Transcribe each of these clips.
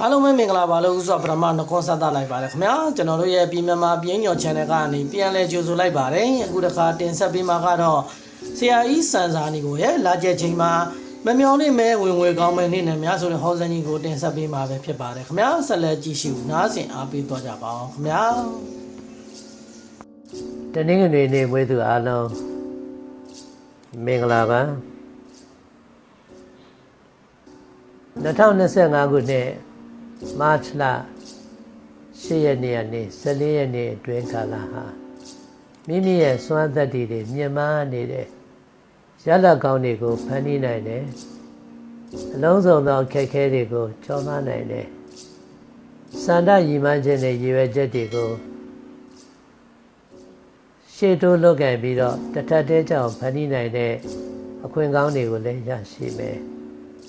အားလုံးပဲမင်္ဂလာပါလို့ဥစွာပထမနှခွန်းဆက်သလိုက်ပါတယ်ခင်ဗျာကျွန်တော်တို့ရဲ့ပြည်မြန်မာပြင်းညော် channel ကနေပြန်လဲကြိုဆိုလိုက်ပါတယ်အခုတခါတင်ဆက်ပေးမှာကတော့ဆရာကြီးစံစာနီကိုရဲ့လာကျက်ချိန်မှာမမျော်လင့်မဲဝင်ဝေကောင်းမဲနေနဲ့များဆိုတဲ့ဟောစံကြီးကိုတင်ဆက်ပေးမှာပဲဖြစ်ပါတယ်ခင်ဗျာဆက်လက်ကြည့်ရှုနားဆင်အားပေးသွားကြပါအောင်ခင်ဗျာတနင်္ဂနွေနေ့မွေးသူအားလုံးမင်္ဂလာပါ2025ခုနှစ် မတ်လ10ရက်နေ့ကနေ14ရက်နေ့အတွင်းကာလဟာမိမိရဲ့စွမ်းသက်တည်တွေမြင့်မားနေတဲ့ရလကောင်းတွေကိုဖန်တီးနိုင်တယ်အလုံးစုံသောအခက်အခဲတွေကိုကျော်လွှားနိုင်တယ်စန္ဒရည်မှန်းခြင်းနဲ့ရည်ရွယ်ချက်တွေကိုရှေ့တိုးလုတ်ကန်ပြီးတော့တထက်တဲကြောင်ဖန်တီးနိုင်တဲ့အခွင့်ကောင်းတွေကိုလည်းရရှိမယ်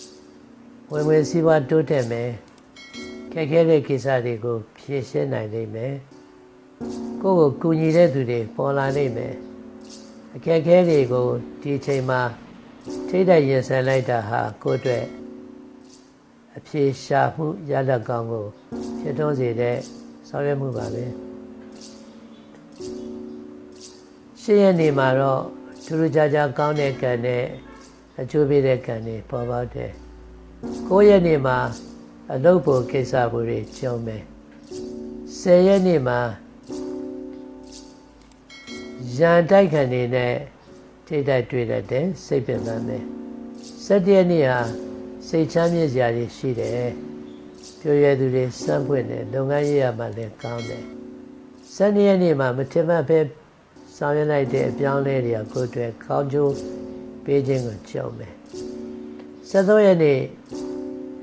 ။ဝင်ဝင်စည်းဝါးတိုးတက်မယ်။ ခက်ခဲတဲ့ကိစ္စတွေကိုဖြေရှင်းနိုင်လိမ့်မယ်။ကိုယ့်ကိုကူညီတဲ့သူတွေပေါ်လာလိမ့်မယ်။အခက်အခဲတွေကိုဒီအချိန်မှာထိတဲ့ရင်ဆိုင်လိုက်တာဟာကိုယ့်အတွက်အဖြေရှာမှုရလဒ်ကောင်းကိုဖြစ်ထွန်းစေတဲ့ဆောင်ရွက်မှုပါပဲ။ရှင်းရနေမှာတော့ထူးထူးခြားခြားကောင်းတဲ့ကံနဲ့အကျိုးပေးတဲ့ကံတွေပေါ်ပေါက်တယ်။9ရက်နေ့မှာ အလုပ်ဖို့ကိစ္စဖို့တွေကြုံမယ်။10ရက်နေ့မှာရန်တိုက်ခံနေနဲ့ထိတိုက်တွေ့တတ်တယ်စိတ်ပင်ပန်းမယ်။17ရက်နေ့ဟာစိတ်ချမ်းမြေ့စရာတွေရှိတယ်။ပြောရသူတွေစမ်းပွင့်တယ်လုပ်ငန်းရေးရမှလည်းကောင်းတယ်။12ရက်နေ့မှာမထင်မှတ်ပဲဆောင်ရွက်လိုက်တဲ့အပြောင်းအလဲတွေကကိုယ်အတွက်ကောင်းကျိုးပေးခြင်းကိုကြုံမယ်။73ရက်နေ့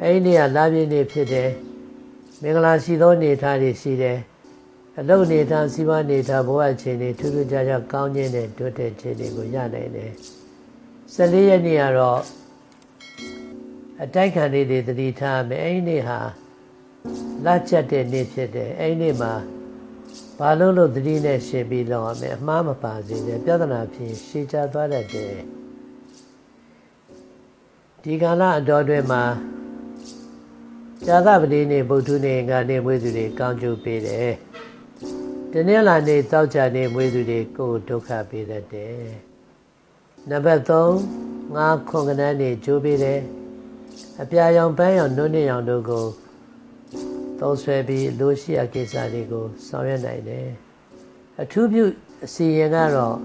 အဲ့ဒီနေ့ကလာပြည့်နေ့ဖြစ်တယ်။မင်္ဂလာရှိသောနေသားတွေရှိတယ်။အလုတ်နေသားစီးပွားနေသားဘဝအခြေအနေထူးထူးခြားခြားကောင်းခြင်းနဲ့တိုးတက်ခြင်းတွေကိုရနိုင်တယ်။14ရက်နေ့ကတော့အတိုက်ခံလေးတွေတတိထားမယ်။အဲ့ဒီနေ့ဟာလက်ချက်တဲ့နေ့ဖြစ်တယ်။အဲ့ဒီနေ့မှာဘာလို့လို့သတိနဲ့ရှင်းပြီးလောက်ရမယ်အမှားမပါစေနဲ့ပြဿနာဖြင့်ရှင်းချသွားတတ်တယ်ဒီကာလအတော်တွင်မှာ ဇာသပတိနေ့ဗုဒ္ဓနေ့ကနေမွေးသူတွေကောင်းကျိုးပေးတယ်တနင်္လာနေ့တောက်ကြနေ့မွေးသူတွေကိုယ်ဒုက္ခပေးတတ်တယ်နံပါတ်3ငါခွန်ကနန်းနေ့ကျိုးပေးတယ်အပြာရောင်ပန်းရောင်နုနေရောင်တို့ကိုသုံးဆွဲပြီးလိုရှိရကိစ္စတွေကိုဆောင်ရွက်နိုင်တယ်အထူးပြုအစီရင်ကတော့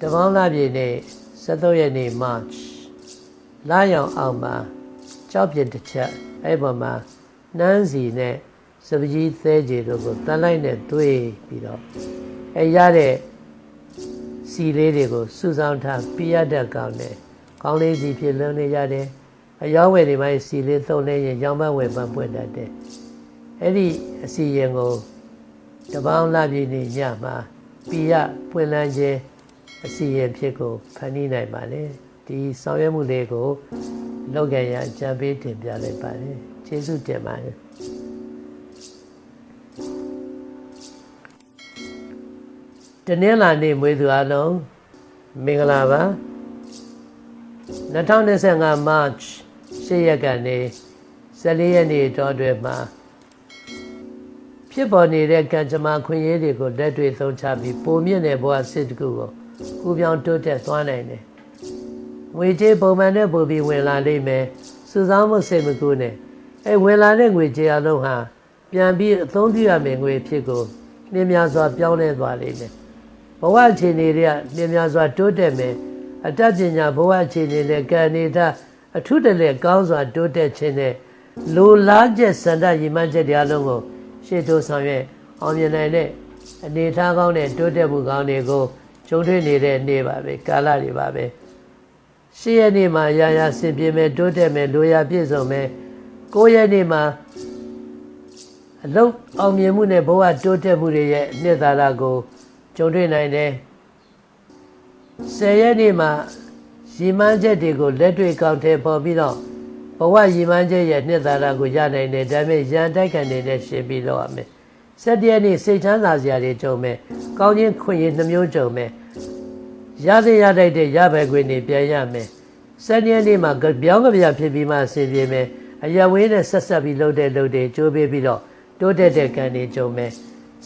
တပေါင်းလာပြည့်နေ့73ရက်နေ့ March လာရောင်အောင်မှာ ကြောက်ပြစ်တစ်ချက်အဲ့ပေါ်မှာနန်းစီနဲ့စပကြီးသဲကြီးတို့ကိုတန်လိုက်နဲ့တွေးပြီးတော့အဲရတဲ့စီလေးတွေကိုစုဆောင်းထားပြရတတ်ကောင်းတယ်ကောင်းလေးစီဖြစ်လွန်နေရတယ်အယောင်းဝယ်တွေပိုင်းစီလေးသုံးလဲရင်ရောင်းမဝယ်ပန်းပွင့်တတ်တယ်အဲ့ဒီအစီရင်ကိုတပေါင်းလာပြည့်နေညမှာပြရပွင့်လန်းခြင်းအစီရင်ဖြစ်ကိုဖန်တီးနိုင်ပါလေဒီဆောင်ရွက်မှုလေးကို လောက်ကန်ရအကြံပေးတင်ပြလိုက်ပါတယ်ကျေးဇူးတင်ပါတယ်တနင်္လာနေ့မွေးသူအလုံးမင်္ဂလာပါ2025 March 10ရက်ကနေ14ရက်နေ့တောအတွင်းမှာဖြစ်ပေါ်နေတဲ့ကံကြမ္မာခွင့်ရည်တွေကိုလက်တွေ့သုံးချပြီးပုံမြင့်တဲ့ဘဝစစ်တကူကိုကူပြောင်းတိုးတက်သွားနိုင်တယ်။ ငွေကြေးပုံမှန်နဲ့ပို့ပြီးဝင်လာလိမ့်မယ်။စုဆောင်းမှုစိတ်မကူနဲ့အဲဝင်လာတဲ့ငွေကြေးအလုံးဟာပြန်ပြီးအသုံးပြုရမယ့်ငွေဖြစ်ကိုနှင်းများစွာပြောင်းလဲသွားလိမ့်မယ်။ဘဝအခြေအနေတွေကနှင်းများစွာတိုးတက်မယ်။အတတ်ပညာဘဝအခြေအနေနဲ့ကံနေတာအထုတလဲကောင်းစွာတိုးတက်ခြင်းနဲ့လိုလားချက်စန္ဒရည်မှန်းချက်တွေအလုံးကိုရှေ့တိုးဆောင်ရွက်အောင်မြင်နိုင်တဲ့အနေထားကောင်းတဲ့တိုးတက်မှုကောင်းတွေကိုကျုံတွေ့နေတဲ့နေ့ပါပဲကာလတွေပါပဲ ရှေ့ရက်နေ့မှာရာရာဆင်ပြေမယ်တိုးတက်မယ်လိုရာပြည့်စုံမယ်ကိုယ့်ရက်နေ့မှာအလုံးအောင်မြင်မှုနဲ့ဘဝတိုးတက်မှုတွေရဲ့နှစ်သာရကိုကျုံတွေ့နိုင်တယ်ဆယ်ရက်နေ့မှာရည်မှန်းချက်တွေကိုလက်တွေ့ကောက်တယ်ပေါ်ပြီးတော့ဘဝရည်မှန်းချက်ရဲ့နှစ်သာရကိုရနိုင်တယ်ဒါပေမဲ့ရန်တိုက်ခံနေတဲ့ရှင်းပြီးတော့ရမယ်စက်တရက်နေ့စိတ်ချမ်းသာစရာတွေကြုံမယ်ကောင်းခြင်းခွင့်ရနှမျိုးကြုံမယ် ရသရတိုက်တဲ့ရဘယ်ခွင့်နေပြန်ရမယ်စက်တရက်နေ့မှာပြောင်းကြပြဖြစ်ပြီးမှအဆင်ပြေမယ်အရဝင်းနဲ့ဆက်ဆက်ပြီးလှုပ်တဲ့လှုပ်တွေကြိုးပေးပြီးတော့တိုးတက်တဲ့ကံတွေကြုံမယ်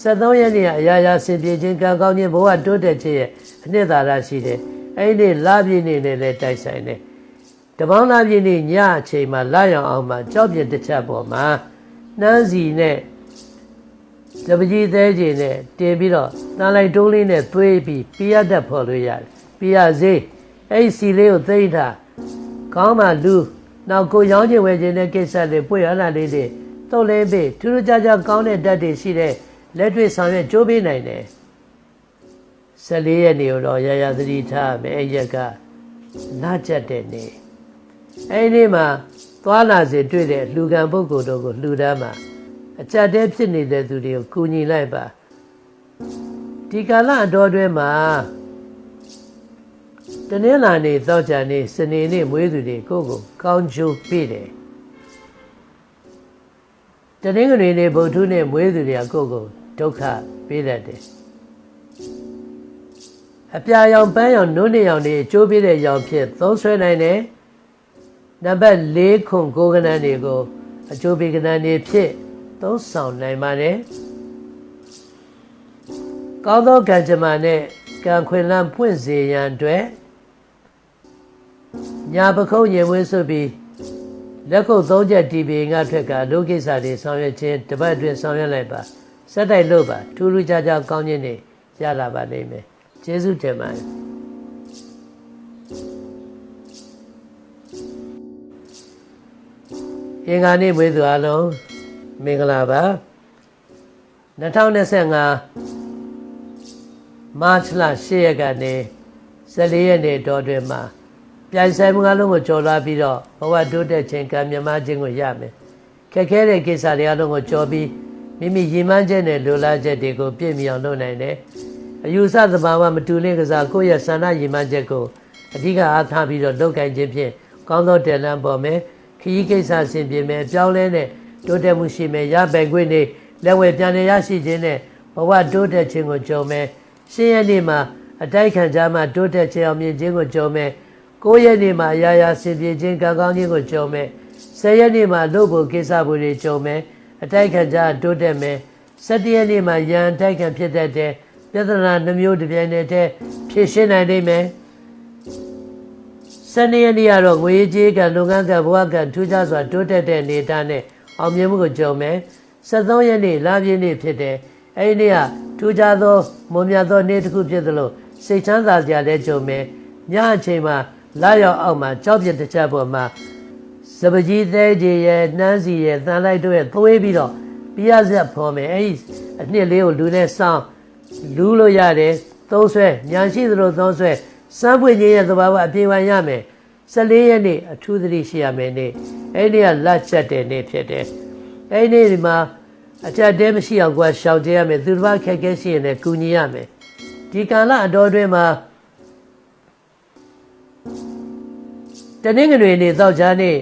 73ရက်နေ့ကအရာရာဆင်ပြေခြင်းကံကောင်းခြင်းဘဝတိုးတက်ခြင်းရဲ့အနှစ်သာရရှိတယ်အဲ့ဒီနေ့လပြည့်နေ့နဲ့လည်းတိုက်ဆိုင်တယ်တပေါင်းလပြည့်နေ့ညအချိန်မှာလာရောင်အောင်မှာကြောက်ပြတစ်ချက်ပေါ်မှာနှမ်းစီနဲ့ တပကြီးသေးခြင်းနဲ့တင်ပြီးတော့တန်လိုက်တိုးလေးနဲ့သွေးပြီးပြရတတ်ဖော်လို့ရတယ်ပြရစေးအဲ့ဒီစီလေးကိုသိမ့်ထားကောင်းမှလူနောက်ကိုရောင်းချင်ဝယ်ခြင်းတဲ့ကိစ္စတွေပွေရလာလေးတွေတုတ်လေးပေးထူးထူးခြားခြားကောင်းတဲ့ဓာတ်တွေရှိတဲ့လက်တွေ့ဆောင်ရွက်ကြိုးပေးနိုင်တယ်14ရက်နေတော့ရရသတိထားမယ်အဲ့ရက်ကနာကျက်တဲ့နေ့အဲ့ဒီနေ့မှာသွားလာစေတွေ့တဲ့လူကံပုဂ္ဂိုလ်တို့ကိုလှူဒန်းမှာ အကြက်တဲဖြစ်နေတဲ့သူတွေကိုကူညီလိုက်ပါဒီကာလအတော်တွင်းမှာတနင်္လာနေ့သောကြာနေ့စနေနေ့မွေးသူတွေကိုယ့်ကိုကောင်းကျိုးပေးတယ်တနင်္ဂနွေနေ့ဗုဒ္ဓနေ့မွေးသူတွေကကိုယ့်ကိုဒုက္ခပေးတတ်တယ်အပြာရောင်ပန်းရောင်နုနေရောင်တွေအကျိုးပေးတဲ့ရောင်ဖြစ်သုံးဆွဲနိုင်တယ်နံပါတ်၄ခွန်ကိုကနန်းတွေကိုအကျိုးပေးကနန်းတွေဖြစ် သုံးဆောင်နိုင်ပါတယ်ကောင်းသောကံကြမ္မာနဲ့ကံခွင်လန်းဖွင့်စေရန်အတွက်ညာပခုံးရင်ဝင်းဆိုပြီးလက်ခုပ်သုံးချက်တီပင်ကထွက်ကလူကိစ္စတွေဆောင်ရွက်ခြင်းတပတ်အတွင်းဆောင်ရွက်လိုက်ပါစက်တိုက်လို့ပါထူးထူးခြားခြားကောင်းခြင်းတွေရလာပါလိမ့်မယ်ကျေးဇူးတင်ပါတယ်အင်္ဂါနေ့မွေးသူအလုံး မင်္ဂလာပါ2025မတ်လ10ရက်ကနေ14ရက်နေ့တော်တွင်မှာပြိုင်ဆိုင်မှုအလုံးကိုကြော်လာပြီးတော့ဘဝတိုးတက်ခြင်းကံမြမခြင်းကိုရမယ်ခက်ခဲတဲ့ကိစ္စတွေအလုံးကိုကြော်ပြီးမိမိရည်မှန်းချက်နဲ့လိုလားချက်တွေကိုပြည့်မီအောင်လုပ်နိုင်တယ်အယူဆသဘာဝမတူလင့်ကစားကိုယ့်ရဲ့ဆန္ဒရည်မှန်းချက်ကိုအဓိကအားထားပြီးတော့လုပ်ကိုင်ခြင်းဖြင့်ကောင်းသောတယ်လန်းပေါ်မယ်ခရီးကိစ္စဆင်ပြေမယ်ပြောင်းလဲတဲ့ တိုးတက်မှုရှိမယ်ရပိုင်ခွင့်တွေလက်ဝဲပြန်လည်ရရှိခြင်းနဲ့ဘဝတိုးတက်ခြင်းကိုကြုံမယ်ရှင်းရနေ့မှာအတိုက်ခံကြမှာတိုးတက်ခြင်းအောင်မြင်ခြင်းကိုကြုံမယ်ကိုးရက်နေ့မှာအရာရာဆင်ပြေခြင်းကံကောင်းခြင်းကိုကြုံမယ်ဆယ်ရက်နေ့မှာလုပ်ဖို့ကိစ္စဖို့တွေကြုံမယ်အတိုက်ခံကြတိုးတက်မယ်၁၇ရက်နေ့မှာရန်အတိုက်ခံဖြစ်တတ်တဲ့ပြဿနာနှမျိုးတစ်ပြိုင်တည်းဖြေရှင်းနိုင်နိုင်မယ်ဆယ်နှစ်ရက်နေ့ကတော့ငွေကြေးကလုပ်ငန်းကဘဝကထူးခြားစွာတိုးတက်တဲ့အနေအထားနဲ့ အောင်မြင်မှုကိုကြုံမယ်73ရက်နေ့လပြည့်နေ့ဖြစ်တယ်အဲဒီနေ့ကထူးခြားသောမွန်မြတ်သောနေ့တစ်ခုဖြစ်သလိုစိတ်ချမ်းသာစရာလည်းကြုံမယ်ညအချိန်မှာလာရောက်အောက်မှာကြောက်ပြတစ်ချက်ပေါ်မှာစပကြီးသေးကြီးရဲ့နှမ်းစီရဲ့သံလိုက်တို့ရဲ့သွေးပြီးတော့ပြရဆက်ဖော်မယ်အဲဒီအနှစ်လေးကိုလူနဲ့စောင်းလူလို့ရတယ်သုံးဆွဲညာရှိသလိုသုံးဆွဲစမ်းပွင့်ခြင်းရဲ့သဘာဝအပြေဝရမယ် 14ရက်နေ့အထူးသတိရှိရမယ်နေ့အဲ့ဒီကလက်ချက်တဲ့နေ့ဖြစ်တယ်အဲ့ဒီနေ့မှာအချက်တဲမရှိအောင်ကွာရှောင်ကြရမယ်သူတစ်ပါးခက်ခဲရှိရင်လည်းကူညီရမယ်ဒီကာလအတော်တွင်းမှာတနင်္ဂနွေနေ့သောကြာနေ့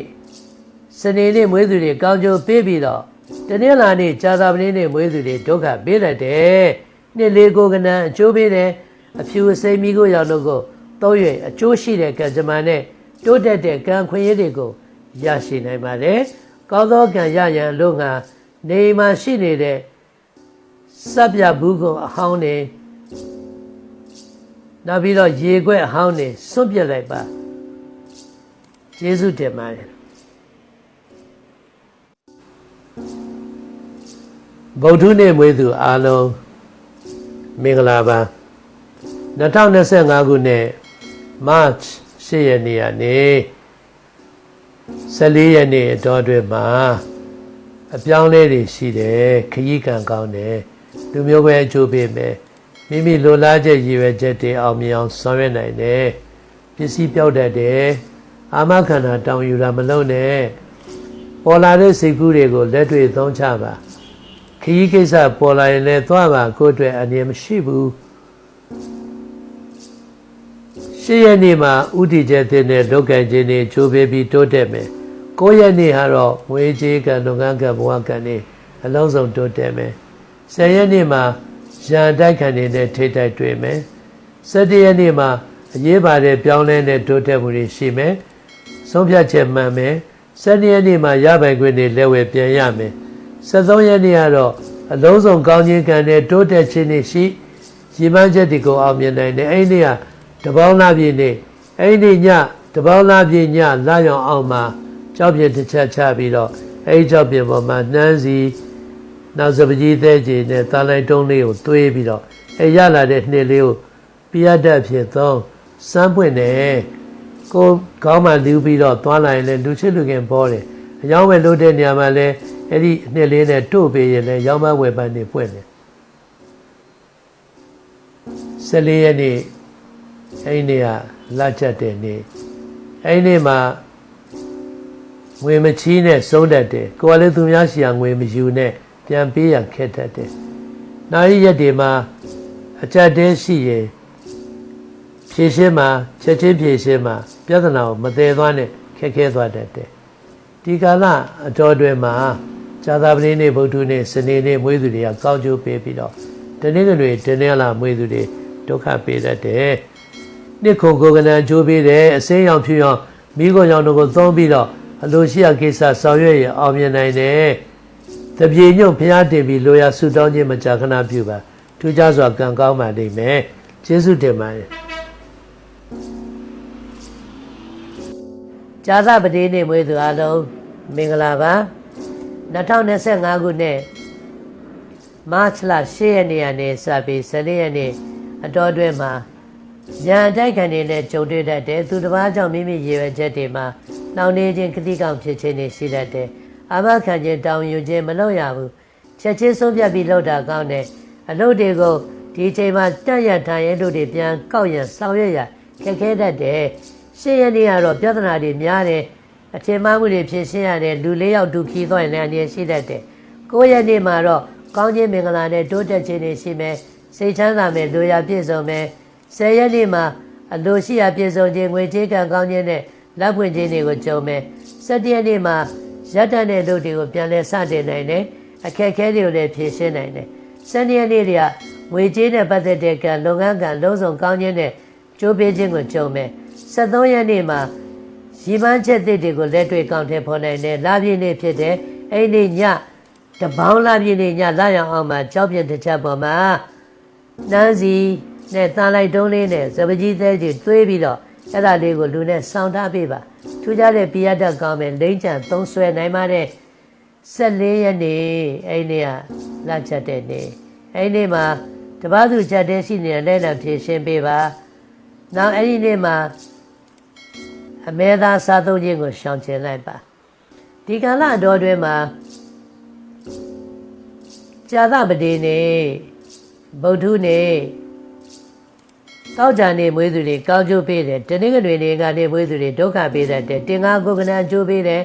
စနေနေ့မွေးသူတွေကောင်းကျိုးပေးပြီးတော့တနင်္လာနေ့ကြာသပတေးနေ့မွေးသူတွေဒုက္ခပေးတတ်တယ်နှစ်လေးကိုကနန်းအကျိုးပေးတယ်အဖြူအစိမ်းမိကိုရောင်တို့ကိုသုံးရွေအကျိုးရှိတဲ့ကံကြမ္မာနဲ့ တိုးတက်တဲ့ကံခွင့်ရည်တွေကိုရရှိနိုင်ပါတယ်။ကောင်းသောကံရရန်လို့ငါနေမှာရှိနေတဲ့စပ်ပြဘူးကုံအဟောင်းနေနောက်ပြီးတော့ရေခွက်အဟောင်းနေစွန့်ပြစ်လိုက်ပါ။ယေရှုတင်ပါတယ်။ဗုဒ္ဓနေ့မွေးသူအားလုံးမင်္ဂလာပါ2025ခုနှစ် March 10ရက်နေ့ကနေ14ရက်နေ့အတော်အတွင်းမှာအပြောင်းလဲတွေရှိတယ်ခရီးကံကောင်းတယ်လူမျိုးပဲအကျိုးပေးမယ်မိမိလိုလားချက်ရည်ရွယ်ချက်တွေအောင်မြင်အောင်ဆောင်ရွက်နိုင်တယ်ပစ္စည်းပြောက်တတ်တယ်အာမခန္ဓာတောင်းယူတာမလုပ်နဲ့ပေါ်လာတဲ့စိတ်ကူးတွေကိုလက်တွေ့သုံးချပါခရီးကိစ္စပေါ်လာရင်လည်းသွားပါကိုယ့်အတွက်အနေမရှိဘူး ရှစ်ရက်နေ့မှာဥတီချက်တဲ့နဲ့လောက်ကံခြင်းတွေချိုးပေးပြီးတိုးတက်မယ်။ကိုးရက်နေ့ကတော့ငွေကြေးကံလုပ်ငန်းကံဘဝကံတွေအလုံးစုံတိုးတက်မယ်။ဆယ်ရက်နေ့မှာရန်တိုက်ခံတွေနဲ့ထိတိုက်တွေ့မယ်။ဆယ်တရက်နေ့မှာအရေးပါတဲ့ပြောင်းလဲတဲ့တိုးတက်မှုတွေရှိမယ်။ဆုံးဖြတ်ချက်မှန်မယ်။12ရက်နေ့မှာရပိုင်ခွင့်တွေလက်ဝယ်ပြန်ရမယ်73ရက်နေ့ကတော့အလုံးစုံကောင်းခြင်းကံနဲ့တိုးတက်ခြင်းတွေရှိရည်မှန်းချက်တွေကိုအောင်မြင်နိုင်တယ်အဲ့ဒီနေ့က တပေါင်းလားပြည့်နေ့အဲ့ဒီညတပေါင်းလားပြည့်ညလာရောင်အောင်မှာကြောက်ပြတစ်ချက်ချပြီးတော့အဲ့ဒီကြောက်ပြပေါ်မှာနှမ်းစီနောက်စပကြီးသေးကြီးနဲ့တာလိုက်တုံးလေးကိုသွေးပြီးတော့အဲ့ရလာတဲ့နှစ်လေးကိုပြရတတ်ဖြစ်သုံးစမ်းပွင့်တယ်ကိုကောင်းမှလူပြီးတော့သွားလာရင်လည်းလူချစ်လူခင်ပေါ်တယ်အယောင်းပဲလို့တဲ့နေရာမှာလည်းအဲ့ဒီနှစ်လေးနဲ့တို့ပေးရင်လည်းရောင်းမဝယ်ပန်းနေပွင့်တယ်14ရက်နေ့ အဲ့ဒီနေ့ကလက်ချက်တဲ့နေ့အဲ့ဒီနေ့မှာငွေမချီးနဲ့စုံးတတ်တယ်ကိုယ်ကလည်းသူများရှိရငွေမယူနဲ့ပြန်ပေးရခက်တတ်တယ်နောက်ရက်တွေမှာအကြက်တဲရှိရင်ဖြည့်ရှင်းမှာချက်ချင်းဖြည့်ရှင်းမှာပြဿနာကိုမသေးသွားနဲ့ခက်ခဲသွားတတ်တယ်ဒီကာလအတော်တွင်မှာဇာတာပတိနေ့ဗုဒ္ဓနေ့စနေနေ့မွေးသူတွေကကောင်းကျိုးပေးပြီးတော့တနေ့ကတွေတနေ့လာမွေးသူတွေဒုက္ခပေးတတ်တယ် နှစ်ခုကိုယ်ကနန်ကျိုးပေးတယ်အစင်းရောင်ဖြူရောင်မိကိုရောင်တို့ကိုသုံးပြီးတော့အလိုရှိရာကိစ္စဆောင်ရွက်ရအောင်မြင်နိုင်တယ်တပြေညွန့်ဖျားတင်ပြီးလိုရာဆုတောင်းခြင်းမကြာခဏပြုပါထူးခြားစွာကံကောင်းပါလိမ့်မယ်ကျေးဇူးတင်ပါတယ်ဇာသပတိနေ့မွေးသူအလုံးမင်္ဂလာပါ2025ခုနှစ်မတ်လ10ရက်နေ့ကနေစပြီး14ရက်နေ့အတော်အတွင်းမှာ ရန်အတိုက်ခံတွေနဲ့ကြုံတွေ့တတ်တယ်သူတစ်ပါးကြောင့်မိမိရည်ရွယ်ချက်တွေမှာနှောင့်နှေးခြင်းခတိကောင်ဖြစ်ခြင်းတွေရှိတတ်တယ်အာမခံခြင်းတောင်းယူခြင်းမလုပ်ရဘူးချက်ချင်းဆုံးဖြတ်ပြီးလုပ်တာကောင်းတယ်အလုပ်တွေကိုဒီအချိန်မှာတက်ရထိုင်ရတို့တွေပြန်ကောက်ရဆောင်ရွက်ရခက်ခဲတတ်တယ်ရှင်းရနေရတော့ပြဿနာတွေများတယ်အထင်မှားမှုတွေဖြစ်ရှင်းရတယ်လူလေးယောက်ဒုက္ခသွားရင်လည်းအနေရှိတတ်တယ်ကိုယ့်ရဲ့နေ့မှာတော့ကောင်းခြင်းမင်္ဂလာနဲ့တိုးတက်ခြင်းတွေရှိမယ်စိတ်ချမ်းသာမယ်လူရပြည့်စုံမယ် ဆယ်ရက်နေ့မှာအလိုရှိရာပြည့်စုံခြင်းငွေကြေးကံကောင်းခြင်းနဲ့လက်ပွင့်ခြင်းတွေကိုကြုံမယ်၁၇ရက်နေ့မှာရက်တန်တဲ့လူတွေကိုပြန်လဲစတင်နိုင်တယ်အခက်အခဲတွေကိုလည်းဖြေရှင်းနိုင်တယ်၁၂ရက်နေ့တွေကငွေကြေးနဲ့ပတ်သက်တဲ့ကံလုပ်ငန်းကံလုံးစုံကောင်းခြင်းနဲ့ကြိုးပေးခြင်းကိုကြုံမယ်၁၃ရက်နေ့မှာရီမန်းချက်သစ်တွေကိုလက်တွေ့ကောင်းထဲဖော်နိုင်တယ်လာပြည့်နေ့ဖြစ်တယ်အဲ့ဒီညတပေါင်းလာပြည့်နေ့ညလာရောင်အောင်မှာကြောက်ပြတစ်ချက်ပေါ်မှာနန်းစီ နဲ့တန်လိုက်တုံးလေးနဲ့စပကြီးသေးကြီးတွေးပြီးတော့အဲ့ဒါလေးကိုလူနဲ့ဆောင်းထားပေးပါထူးခြားတဲ့ပြရတတ်ကောင်းမယ်လိမ့်ချန်သုံးဆွဲနိုင်ပါတဲ့14ရက်နေ့အဲ့ဒီကလာချက်တဲ့နေ့အဲ့ဒီနေ့မှာတပားသူချက်တဲ့ရှိနေတဲ့လက်လက်ဖြည့်ရှင်းပေးပါနောက်အဲ့ဒီနေ့မှာအမဲသားစားသုံးခြင်းကိုရှောင်ကျဉ်လိုက်ပါဒီကာလအတော်တွင်မှာဇာသပတိနေ့ဗုဒ္ဓနေ့ တောက်ကြနေမွေးသူတွေကောင်းကျိုးပေးတယ်တနင်္ဂနွေနေ့ကနေမွေးသူတွေဒုက္ခပေးတတ်တယ်တင်္ဂါကိုကနအကျိုးပေးတယ်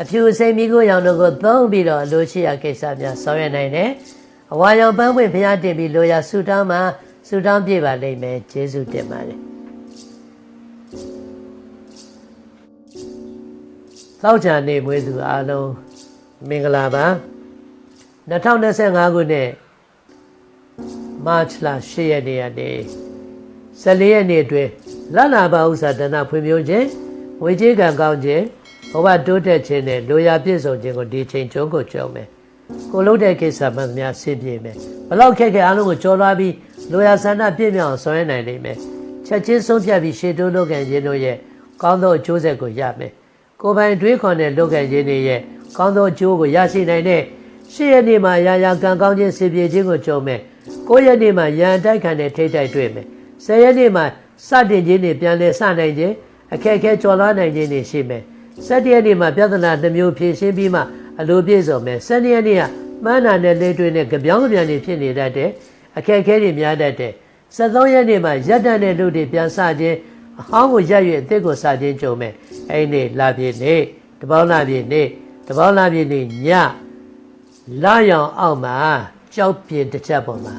အဖြူစိမ်မီကိုရောင်တို့ကိုသုံးပြီးတော့အလိုရှိရာကိစ္စများဆောင်ရွက်နိုင်တယ်အဝါရောင်ပန်းပွင့်ဖျားတင်ပြီးလိုရာဆူတောင်းမှာဆူတောင်းပြပါလိမ့်မယ်ကျေးဇူးတင်ပါတယ်တောက်ကြနေမွေးသူအားလုံးမင်္ဂလာပါ2025ခုနှစ်မတ်လ10ရက်နေ့ကနေ 14ရက်နေ့အတွင်းလလဘာဥစ္စာဒနာဖွံ့ဖြိုးခြင်းဝေကြီးကံကောင်းခြင်းဘဝတိုးတက်ခြင်းနဲ့လိုရာပြည့်စုံခြင်းကိုဒီချိန်ကျုံးကိုကြုံမယ်ကိုလုံးတဲ့ကိစ္စမှန်သမျှဆင်ပြေမယ်ဘလောက်ခက်ခဲအားလုံးကိုကြော်လွှားပြီးလိုရာဆန္ဒပြည့်မြောက်ဆောင်ရွက်နိုင်နိုင်မယ်ချက်ချင်းဆုံးဖြတ်ပြီးရှေ့တိုးလုပ်ကံခြင်းတို့ရဲ့ကောင်းသောအကျိုးဆက်ကိုရမယ်ကိုယ်ပိုင်တွေးခေါ်တဲ့လုပ်ကံခြင်းတွေရဲ့ကောင်းသောအကျိုးကိုရရှိနိုင်တဲ့ရှေ့ရက်နေ့မှာရာရာကံကောင်းခြင်းဆင်ပြေခြင်းကိုကြုံမယ်9ရက်နေ့မှာရန်တိုက်ခံတဲ့ထိတ်တိုက်တွေ့မယ် 10ရက်နေ့မှာစတင်ခြင်းတွေပြန်လည်စနိုင်ခြင်းအခက်အခဲကျော်လွှားနိုင်ခြင်းတွေရှိမယ်17ရက်နေ့မှာပြဿနာတစ်မျိုးဖြေရှင်းပြီးမှအလိုပြည့်စုံမယ်12ရက်နေ့ကမှန်းနာတဲ့လေးတွေနဲ့ကြပြောင်းကြပြန်တွေဖြစ်နေတတ်တယ်အခက်အခဲတွေများတတ်တယ်73ရက်နေ့မှာရက်တန်တဲ့လူတွေပြန်စခြင်းအဟောင်းကိုရက်ရွေအသစ်ကိုစခြင်းကြုံမယ်အဲ့ဒီနေ့လာပြည့်နေ့တပေါင်းလာပြည့်နေ့တပေါင်းလာပြည့်နေ့ညလာရောင်အောက်မှာကြောက်ပြင်းတစ်ချက်ပေါ်မှာ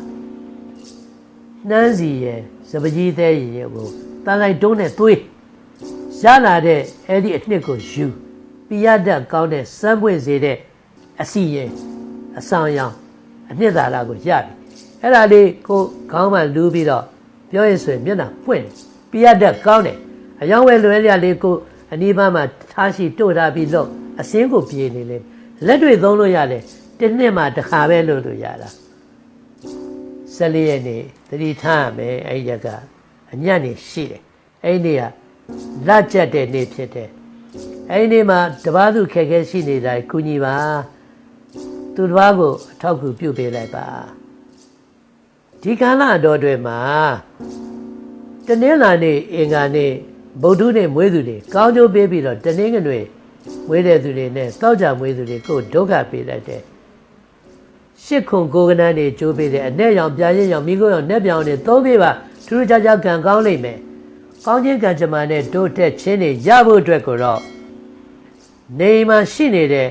နှမ်းစီရဲ့ စပကြီးသေးရဲ့ကိုတန်လိုက်တုံးနဲ့သွေးရလာတဲ့အဲ့ဒီအနှစ်ကိုယူပြရတတ်ကောင်းတဲ့စမ်းပွင့်စေတဲ့အစီရင်အဆောင်ရောင်အနှစ်သာရကိုရပြီအဲ့ဒါလေးကိုခေါင်းမှလူးပြီးတော့ပြောရင်ဆိုရင်မျက်နှာပွင့်ပြရတတ်ကောင်းတယ်အယောင်ဝဲလွယ်လျလေးကိုအအနီးပါးမှာထားရှိတို့ထားပြီးလို့အစင်းကိုပြေနေလေလက်တွေသုံးလို့ရတယ်တစ်နှစ်မှတစ်ခါပဲလို့လို့ရတာ 14ရက်နေ့သတိထားရမယ်အဲ့ဒီရက်ကအညံ့နေရှိတယ်အဲ့ဒီနေ့ကလက်ကျက်တဲ့နေ့ဖြစ်တယ်အဲ့ဒီနေ့မှာတပားသူခက်ခဲရှိနေတာကုညီပါသူတစ်ပါးကိုအထောက်အကူပြုပေးလိုက်ပါဒီကာလတော်တွေမှာတနင်္လာနေ့အင်္ဂါနေ့ဗုဒ္ဓနေ့မွေးသူတွေကောင်းကျိုးပေးပြီးတော့တနင်္ဂနွေမွေးတဲ့သူတွေနဲ့တောက်ကြမွေးသူတွေကိုဒုက္ခပေးလိုက်တယ် ရှစ်ခုကိုကနန်းတွေကျိုးပေးတယ်အ내ရောင်ပြာရင်ရောင်မိခိုးရောင်နှက်ပြောင်တွေသုံးပေးပါထူးထူးခြားခြားကံကောင်းလိမ့်မယ်ကောင်းခြင်းကံကြမ္မာနဲ့တိုးတက်ခြင်းတွေရဖို့အတွက်ကိုတော့နေမှာရှိနေတဲ့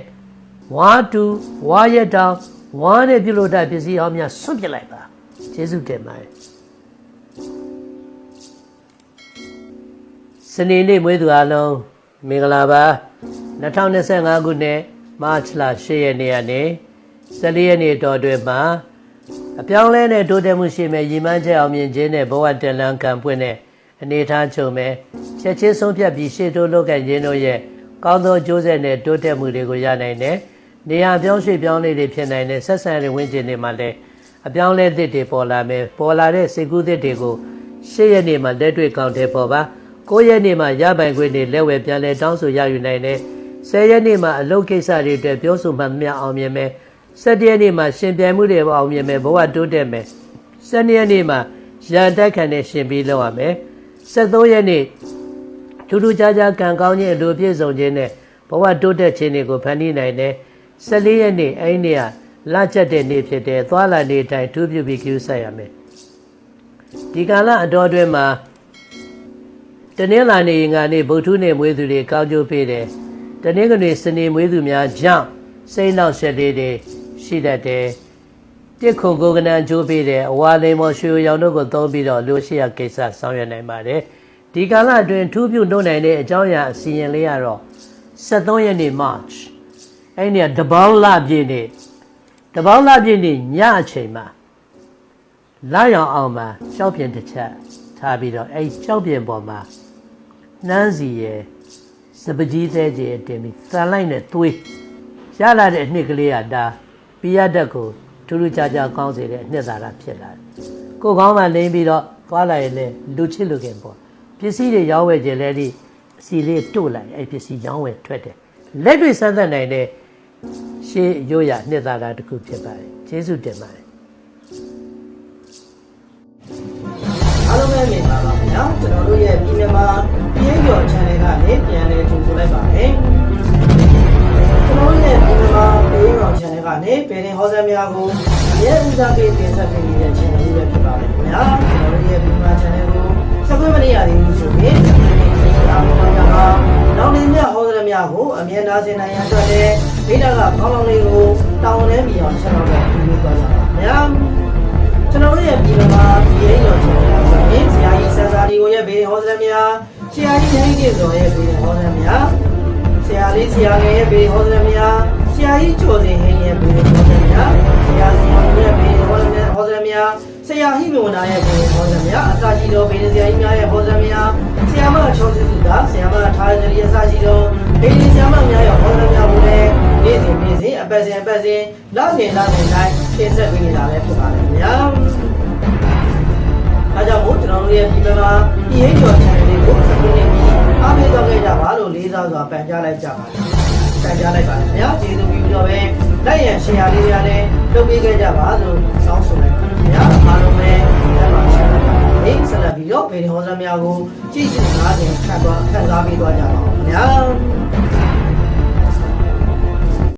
ဝါတူဝါရတောင်ဝါနဲ့ပြုလို့တဲ့ပစ္စည်းအောင်များဆွန့်ပစ်လိုက်ပါကျေးဇူးတင်ပါတယ်စနေနေ့မွေးသူအားလုံးမင်္ဂလာပါ2025ခုနှစ်မတ်လ10ရက်နေ့ကနေ 14ရက်နေ့တော်တွင်မှာအပြောင်းလဲနဲ့တိုးတက်မှုရှိမဲ့ရည်မှန်းချက်အောင်မြင်ခြင်းနဲ့ဘဝတန်လန်းကံပွင့်တဲ့အနေထားချုပ်မဲ့ချက်ချင်းဆုံးဖြတ်ပြီးရှေ့တိုးလုပ်ကင်ခြင်းတို့ရဲ့ကောင်းသောကြိုးဆက်နဲ့တိုးတက်မှုတွေကိုရနိုင်တယ်။နေရာပြောင်းရွှေ့ပြောင်းလေးတွေဖြစ်နိုင်တဲ့ဆက်ဆံရေးဝင်းကျင်တွေမှာလည်းအပြောင်းလဲသစ်တွေပေါ်လာမယ်။ပေါ်လာတဲ့စိတ်ကူးသစ်တွေကိုရှေ့ရက်နေ့မှာလက်တွေ့ကောင်းတဲ့ပေါ်ပါ။ကိုရက်နေ့မှာရပိုင်ခွင့်တွေလက်ဝယ်ပြန်လဲတောင်းဆိုရယူနိုင်တယ်။ဆယ်ရက်နေ့မှာအလုပ်ကိစ္စတွေအတွက်ပြောဆိုမှမျှအောင်မြင်မယ်။ ၁၇ရက်နေ့မှာရှင်ပြိုင်မှုတွေအောင်မြင်မယ်ဘဝတိုးတက်မယ်။၁၂ရက်နေ့မှာရန်တက်ခံနဲ့ရှင်ပြီးလောက်ရမယ်။၁၃ရက်နေ့ထူးထူးခြားခြားကံကောင်းခြင်းအလိုပြည့်စုံခြင်းနဲ့ဘဝတိုးတက်ခြင်းတွေကိုဖန်တီးနိုင်တယ်။၁၄ရက်နေ့အဲ့ဒီနေ့ကလချက်တဲ့နေ့ဖြစ်တယ်။သွားလာနေတိုင်းထူးပြုပြီးကျူးဆက်ရမယ်။ဒီကာလအတော်အတွင်းမှာတနင်္လာနေ့ငါနေ့ဗုဒ္ဓနေ့မွေးသူတွေကောင်းကျိုးပေးတယ်။တနင်္ဂနွေစနေမွေးသူများကြောင့်စိတ်နောက်ဆက်လေးတွေ ရှိတတ်တယ်။တစ်ခုကိုကနန်ကျိုးပေးတယ်။အဝါလိမ်မော်ရွှေရောင်တို့ကိုသုံးပြီးတော့လူရှိရကိစ္စဆောင်ရွက်နိုင်ပါတယ်။ဒီကာလအတွင်းထူးပြုနှုတ်နိုင်တဲ့အကြောင်းအရာအစီရင်လေးကတော့73ရက်နေ့ March အဲ့ဒီကတပေါင်းလပြည့်နေ့တပေါင်းလပြည့်နေ့ညအချိန်မှာလာရောင်အောင်မှာကြောက်ပြင်တစ်ချက်ထားပြီးတော့အဲ့ကြောက်ပြင်ပေါ်မှာနှမ်းစီရဲ့စပကြီးသေးကြီးတင်ပြီးသံလိုက်နဲ့သွေးရလာတဲ့အနှစ်ကလေးကဒါ ပိယတက်ကိုထူးထူးခြားခြားကောင်းစေတဲ့အနှစ်သာရဖြစ်လာတယ်။ကိုယ်ကောင်းမှလိမ့်ပြီးတော့သွားလာရင်လည်းလူချစ်လူခင်ပေါ့ပစ္စည်းတွေရောင်းဝယ်ခြင်းလည်းဒီအစီလေးတို့လိုက်အဲ့ပစ္စည်းရောင်းဝယ်ထွက်တယ်။လက်တွေစမ်းသပ်နိုင်တဲ့ရှေးရိုးရနှစ်သာရတစ်ခုဖြစ်ပါတယ်။ကျေးဇူးတင်ပါတယ်အားလုံးပဲမြင်ပါပါခင်ဗျာကျွန်တော်တို့ရဲ့ပြည်မြန်မာပြင်းကျော် channel ကနေပြန်လဲကြိုဆိုလိုက်ပါတယ်ကျွန်တော်တို့ရဲ့ပြည် မြန်မာပြင်းကျော် channel ကနေပြည်ရင်ဟောစများကိုအမြဲဦးစားပေးတင်ဆက်ပေးနေတဲ့ channel လေးပဲဖြစ်ပါတယ်ခင်ဗျာကျွန်တော်တို့ရဲ့ပြည်မြန်မာ channel ကို subscribe မလုပ်ရသေးဘူးဆိုရင် subscribe လုပ်ပါဦးကြပါနောက်နေ့မြဟောစများကိုအမြဲနားဆင်နိုင်ရန်အတွက်လည်းဒိတာကကောင်းကောင်းလေးကိုတောင်းနှဲမိအောင်ဆက်လုပ်တော့ပြီးသွားကြပါခင်ဗျာကျွန်တော်တို့ရဲ့ပြည်တော်မှာပြည်ရင်ရောကျွန်တော်ဆိုရင်ဆရာကြီးဆန်စာဒီကိုရဲ့ဘေးဟောစရများဆရာကြီးဟိန်းကြီးဆိုရဲ့ဘေးဟောစရများဆရာလေးဆရာငယ်ရဲ့ဘေးဟောစရများဆ ရာကြီးကျော်စင်ဟိန်းရဲ့ဘေးဟောစရများဆရာစီမောင်ရဲ့ဘေးဟောစရများဟောစရများဆရာဟိမဝနာရဲ့ဘေးဟောစရများအစာရှိတော်ဘေးဆရာကြီးများရဲ့ဟောစရများဆရာမချောစစ်စုတာဆရာမထားရည်အစာရှိတော်ဘေးဆရာမများရဲ့ဟောစရများကိုလည်းနေ့စဉ်နေ့စဉ်အပတ်စဉ်အပတ်စဉ်လောက်စဉ်လောက်စဉ်တိုင်းတင်ဆက်ပေးနေတာပဲဖြစ်ပါတယ်ခင်ဗျာအားကြောင့်မို့ကျွန်တော်တို့ရဲ့ဒီမှာဒီဟိကျော် channel လေးကို subscribe နဲ့ပြီးအားပေးတော့ခဲ့ကြပါလို့လေးစားစွာပန်ကြားလိုက်ကြပါတယ်။ ပန်ကြားလိုက်ပါတယ်ခင်ဗျာကျေးဇူးပြုတော့ပဲလိုက်ရန် share လေးများလည်းလုပ်ပေးခဲ့ကြပါလို့တောင်းဆိုလိုက်ပါတယ်ခင်ဗျာအားလုံးပဲလက်ပါ share လိုက်ပါမယ်။ဆက်လက်ပြီးတော့ဗီဒီယိုဟောစများကိုကြည့်ရှုနားဆင်ခံသွားခံစားပေးသွားကြပါဦးခင်ဗျာ။